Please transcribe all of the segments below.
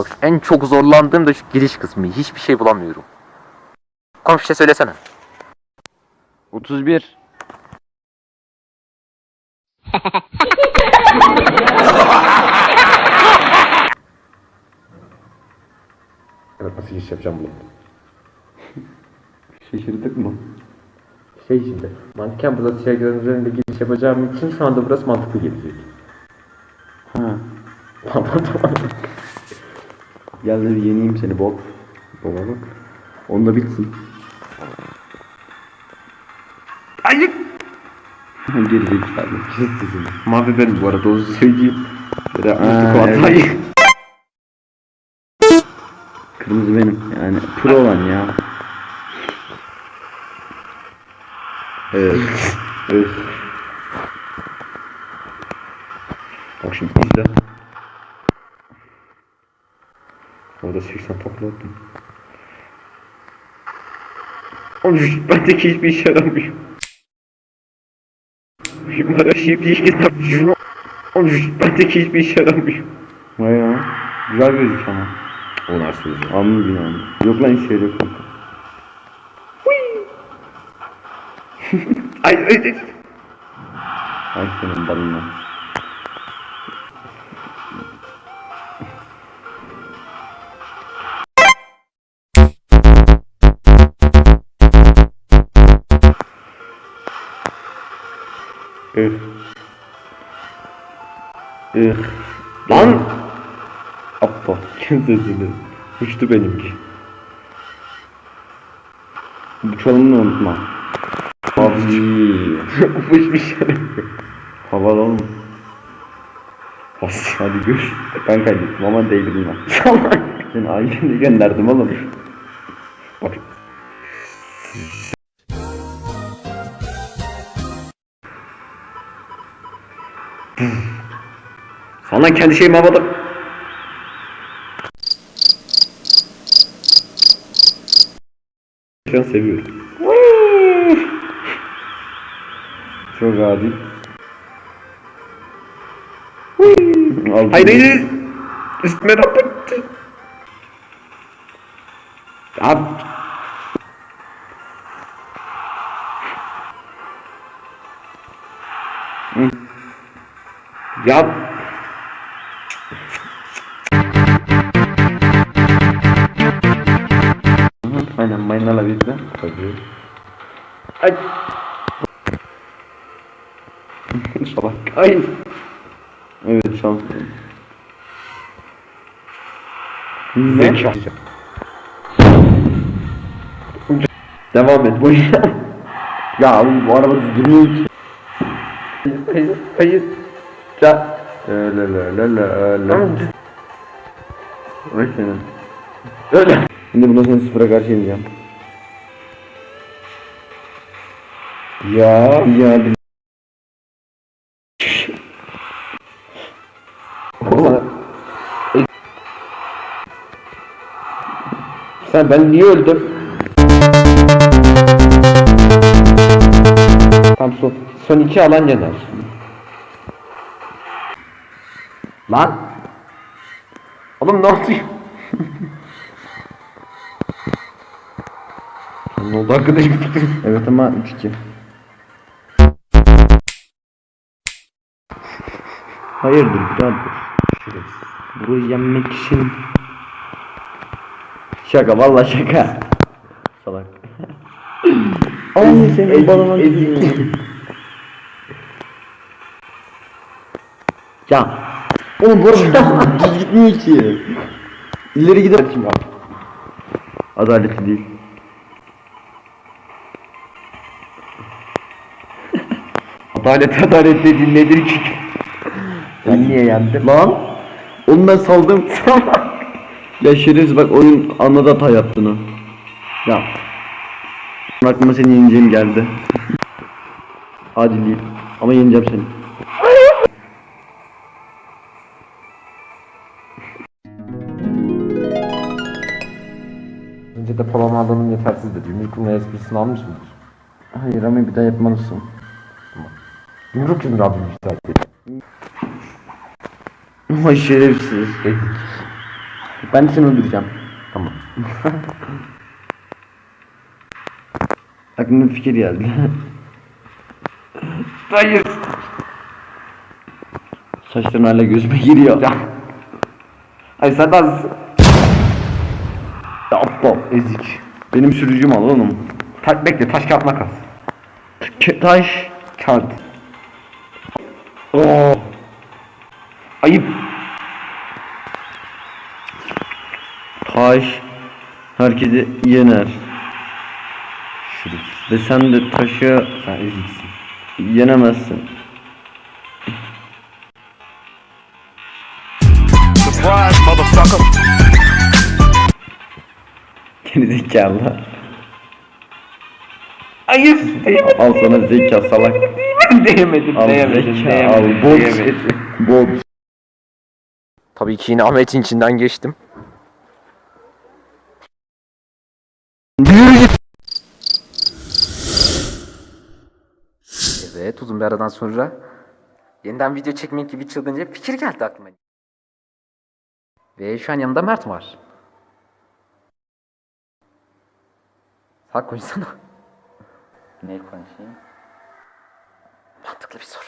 Bak en çok zorlandığım da şu giriş kısmı. Hiçbir şey bulamıyorum. Komşu şey söylesene. 31. Evet nasıl giriş yapacağım bunu? Şaşırdık mı? Şey şimdi. Mantıken burada tiyatronun üzerinde giriş yapacağım için şu anda burası mantıklı gelecek. Ha. Tamam tamam. Gel de bir yeneyim seni Bob. Baba bak. Onda bitsin. Hayır. Geri zekalı. Kes sesini. Mavi ben bu arada onu söyleyeyim. Aa, evet. evet. Kırmızı benim. Yani pro olan ya. Evet. evet. Bak şimdi izle. Orada 80 takla attım. Oğlum bendeki hiçbir işe yaramıyor. Bana şey bir işe yaramıyor. Oğlum bendeki hiçbir işe yaramıyor. Vay ya. Güzel gözük ama. O nasıl sözü? Anlı binanı. Yok lan hiç şey yok kanka. Ay ay ay. Ay senin balına. Öf. Ih. Lan! Aptal. Kim sesini? Uçtu benimki. Bu çalımını unutma. PUBG. Uç bir şey. Havalı oğlum. Hadi gör. Ben kaybettim ama değdirdim ben. Salak. Seni ailene gönderdim oğlum. Sana kendi şeyimi havada... Şu an seviyorum. Çok adil. Hayır hayır. Üstüme raportu. Abi. Hı, Aynen mayınlarla birlikte. Tabii. Ay. Salak. Ay. Evet şans. Zeka. Devam et boş. ya oğlum bu araba durmuyor ki. Hayır. Hayır. Ya. Öyle öyle öyle öyle. Öyle senin. Öyle. Şimdi bundan sonra sıfıra karşı yeneceğim. Ya ya. Sen ben niye öldüm? Tam son, son iki alan yener. Lan! Oğlum ne oluyor? ne oldu arkadaşım? Evet ama 3-2. Hayırdır birader? Burayı yenmek için... Şaka valla şaka. Salak. Ay senin balona Ya. Oğlum burada düz gitmiyor ki. İleri gider şimdi. Adaletli değil. Adalet adalet dediğin nedir ki? Ben niye yendim? Lan! Oğlum ben saldım. ya şerefsiz bak oyun anladı hata yaptığını. Ya. Aklıma seni yeneceğim geldi. Adil değil. Ama yeneceğim seni. Önce depolama alanım yetersizdir. Yumruk yumruğa esprisini almış mıdır? Hayır ama bir daha yapmalısın. Yumruk yumruğa bir müsait Ama şerefsiz. Ben de seni öldüreceğim. Tamam. Aklıma bir fikir geldi. Hayır. Saçların hala gözüme giriyor. Ay sen az. Aptal. Ezik. Benim sürücüm al oğlum. Ta bekle taş kağıt makas. K- taş. Kağıt. Oo. Ayıp. Taş. Herkesi yener. Ve sen de taşı Sen eziksin. yenemezsin. Surprise, motherfucker. Gerizekalı. Hayır. Al sana zeka salak. Değmedim. Al Değmedim. zeka al Değmedim. bot. Değmedim. Bot. Tabii ki yine Ahmet'in içinden geçtim. Evet uzun bir aradan sonra yeniden video çekmek gibi çılgınca fikir geldi aklıma. Ve şu an yanımda Mert var. Sağ konuşsana. Ne konuşayım? Mantıklı bir soru.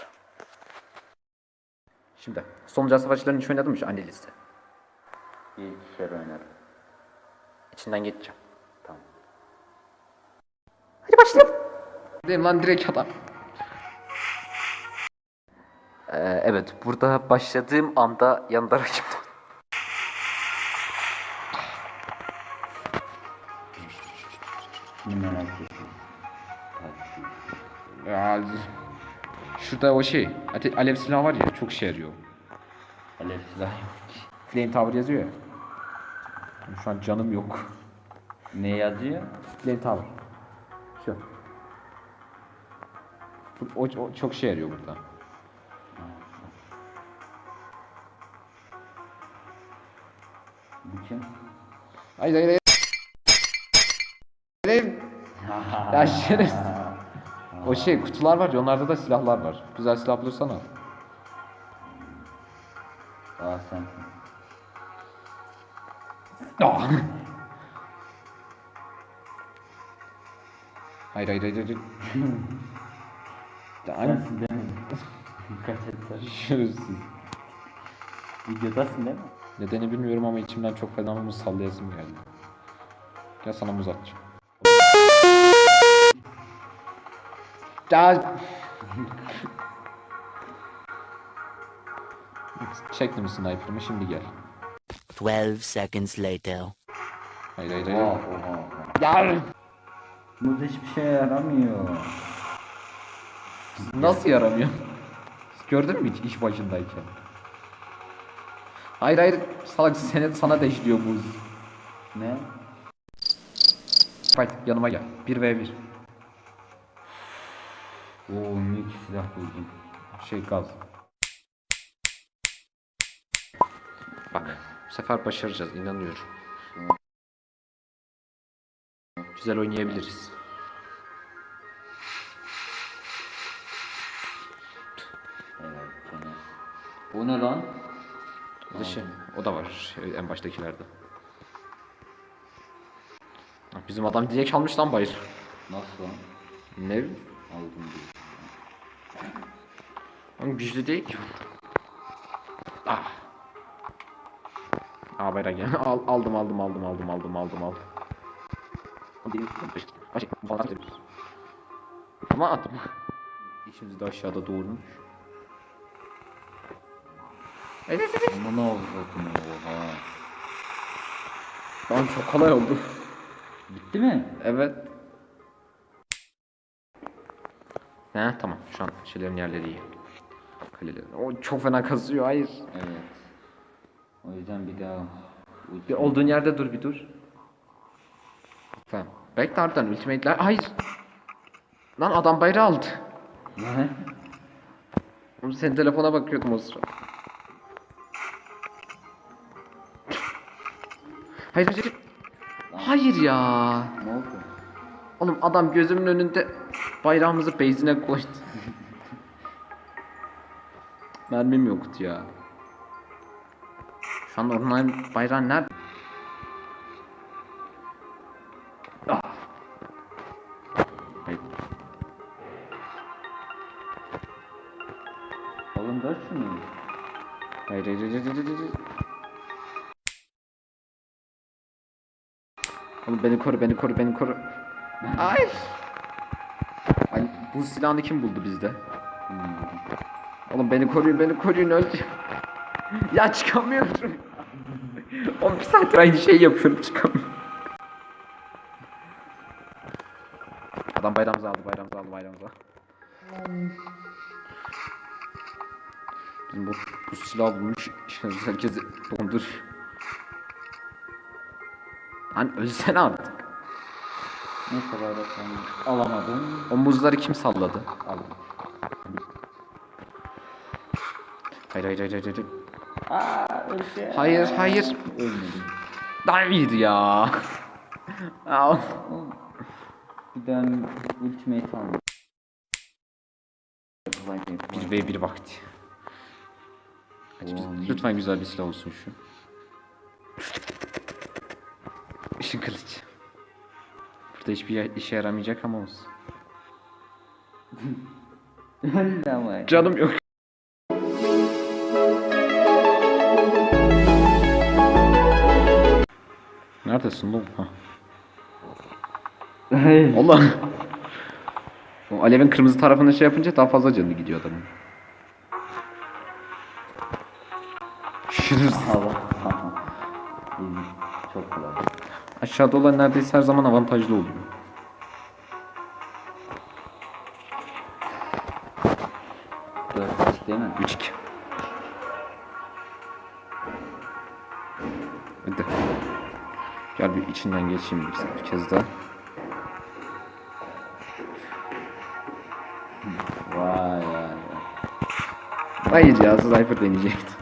Şimdi Sonuncu Savaşçıların hiç oynadın mı şu anne liste? Bir iki kere oynarım. İçinden geçeceğim. Tamam. Hadi başlayalım. Değil lan direkt adam. Ee, evet burada başladığım anda yanında rakip Ya, şurada o şey. Alev silahı var ya çok işe yarıyor. Alev silah yok. Flame Tower yazıyor ya. Şu an canım yok. Ne yazıyor? Flame Tower. Şu. O, o çok işe yarıyor burada. Bu kim? Hayır hayır hayır. Hayır. ya şerefsiz. O şey kutular var ya onlarda da silahlar var. Güzel silah bulursan al. Aa sen. Ah! hayır hayır hayır. hayır. Hani- Sensin değil mi? Dikkat et sen. Şerefsiz. Videodasın değil mi? Nedeni bilmiyorum ama içimden çok fena muz sallayasım geldi. Gel sana muz atacağım. Ya. Çektim sniper'ımı şimdi gel. 12 seconds later. Hayır hayır hayır. oha oha. Ya hiçbir şeye yaramıyor. nasıl yaramıyor? Gördün mü hiç iş başındayken? Hayır hayır salak seni sana deşliyor muz. Ne? Fight yanıma gel. 1v1. Oo mük silah buldum. Şey gaz. Bak bu sefer başaracağız inanıyorum. Güzel oynayabiliriz. Bu ne lan? Dışı. O da var şey, en baştakilerde. Bizim adam direkt almış lan bayır. Nasıl lan? Ne? Aldım bir. Oğlum güçlü değil ki. Ah. Aa bayrak gel. Al, aldım aldım aldım aldım aldım aldım aldım. Ama attım. İşimiz de aşağıda doğurmuş. Ama ne oldu oha. Lan çok kolay oldu. Bitti mi? Evet. He tamam şu an şeylerin yerleri iyi. Kaleler. O çok fena kazıyor hayır. Evet. O yüzden bir daha Bir olduğun yerde dur bir dur. Tamam. Bekle harbiden ultimate'ler. Hayır. Lan adam bayrağı aldı. Ne? Oğlum senin telefona bakıyordum o sıra. Hayır hayır. hayır. Hayır ya. Ne oldu? Oğlum adam gözümün önünde bayrağımızı base'ine koydu. Mermim yoktu ya. Şu an normal bayrağı nerede? Ah. Hayır. Oğlum ver şunu. Hayır hayır hayır hayır hayır. Oğlum beni koru beni koru beni koru. Ay. Ay bu silahını kim buldu bizde? Hmm. Oğlum beni koruyun beni koruyun öleceğim. ya çıkamıyorum. Oğlum bir saattir aynı şeyi yapıyorum çıkamıyorum. Adam bayramımızı aldı bayramımızı aldı bayramımızı aldı. Bizim bu, bu silah bulmuş. Herkesi dondur. Lan ölsene artık. Neyse bayrak ben alamadım. O muzları kim salladı? Aldım. Hayır hayır hayır hayır. hayır. Aa öldü. Hayır hayır. Ölmedim. Hayır ya. Al. Bir daha ultimate aldım. Bir ve bir vakti. Oğlum, Lütfen güzel bir silah olsun şu. Işın kılıç. Burada hiçbir işe yaramayacak ama olsun. Canım yok. Neredesin oğlum? Ha. Allah. Alevin kırmızı tarafına şey yapınca daha fazla canı gidiyor adamın. İyi. Çok kolay. Aşağıda olan neredeyse her zaman avantajlı oluyor. Dört açık değil mi? 3-2. Hadi. Gel bir içinden geçeyim bir, kez daha. Vay vay vay. Hayır ya sniper deneyecektim.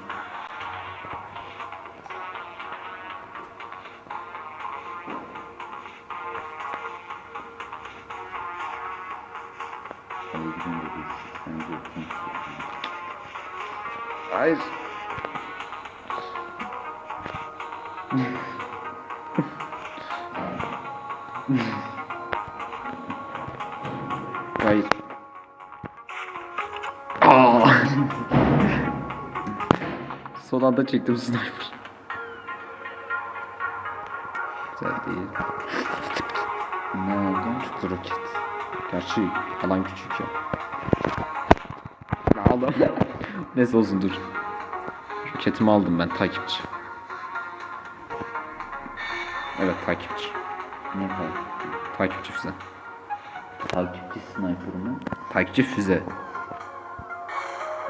Hayır. Hayır. Aa. Son anda çektim sniper. Güzel değil. Ne oldu? Tuttu roket. Gerçi alan küçük ya. Ne aldım? Neyse olsun dur. Roketimi aldım ben takipçi. Evet takipçi. Ne kadar? Takipçi füze. Takipçi sniper mı? Takipçi füze.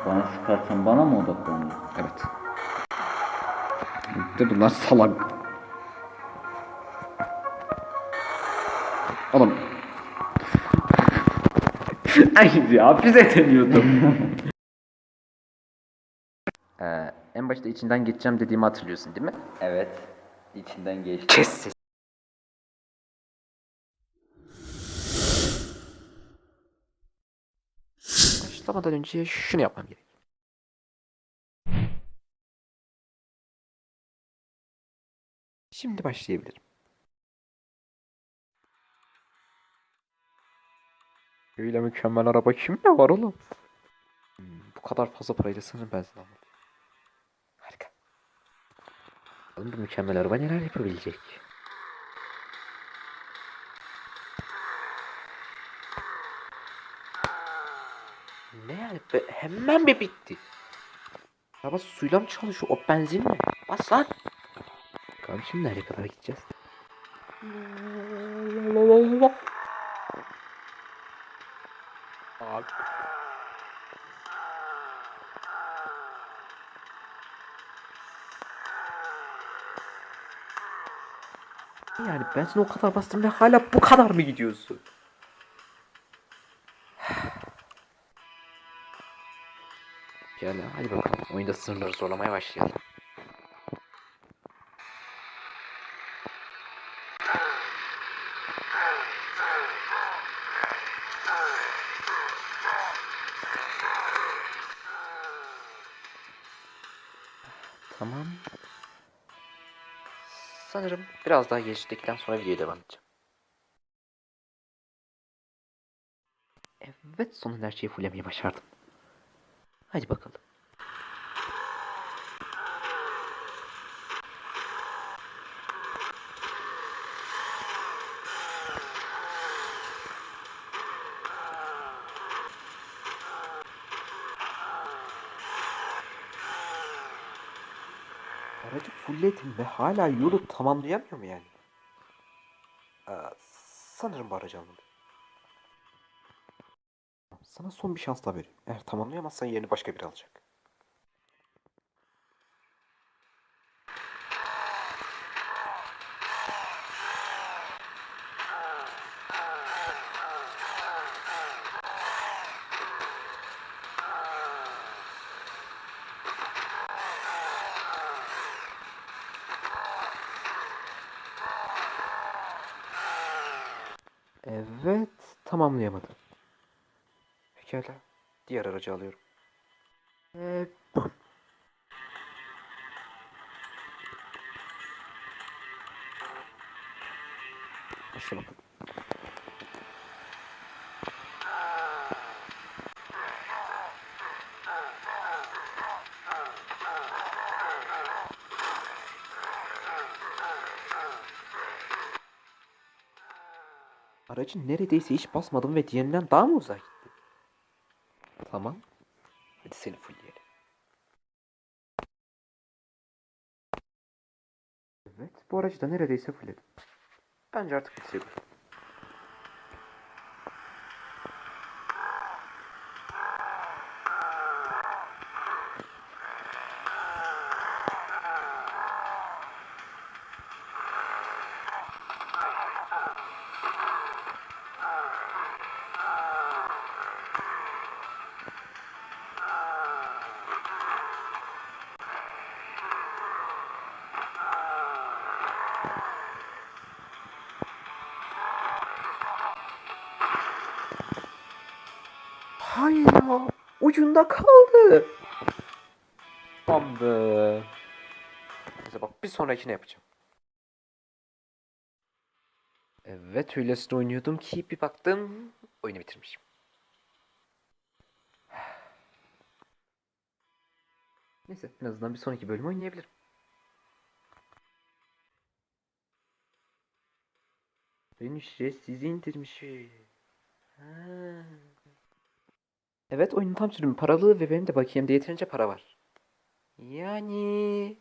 Bana sıkarsan bana mı odaklanıyor? Evet. De bunlar salak. Oğlum. Ay ya füze deniyordum. ee, en başta içinden geçeceğim dediğimi hatırlıyorsun değil mi? Evet. İçinden geçti. Kes Başlamadan önce şunu yapmam gerek. Şimdi başlayabilirim. Öyle mükemmel araba kimde var oğlum? Hmm, bu kadar fazla parayla sanırım benzin almalıyım. Harika. Bakalım bu mükemmel araba neler yapabilecek? Ne yani? Be- hemen mi bitti? Araba suyla mı çalışıyor? O benzin mi? Bas lan. Bakalım şimdi nereye kadar gideceğiz? Abi. Yani ben o kadar bastım ve hala bu kadar mı gidiyorsun? Ya, hadi bakalım. Oyunda sınırları zorlamaya başlayalım. Tamam. Sanırım biraz daha geçtikten sonra videoya devam edeceğim. Evet sonunda her şeyi fullemeyi başardım. Hadi bakalım. Aracı fullledim ve hala yolu tamamlayamıyorum yani. Aa, sanırım bu aracı almadım. Sana son bir şans daha veriyorum. Eğer tamamlayamazsan yerini başka biri alacak. Evet, tamamlayamadım. Pekala. Diğer aracı alıyorum. Aracı neredeyse hiç basmadım ve diğerinden daha mı uzağa gitti? Tamam. Hadi seni fullleyelim. Evet, bu aracı da neredeyse fullledim. Bence artık bitirelim. Ucunda kaldı. Tamam be. Neyse bak bir sonrakine yapacağım. Evet öylesine oynuyordum ki bir baktım oyunu bitirmişim. Neyse en azından bir sonraki bölümü oynayabilirim. Ben ücretsiz indirmişim. Ha. Evet oyunun tam sürümü paralı ve benim de bakiyemde yeterince para var. Yani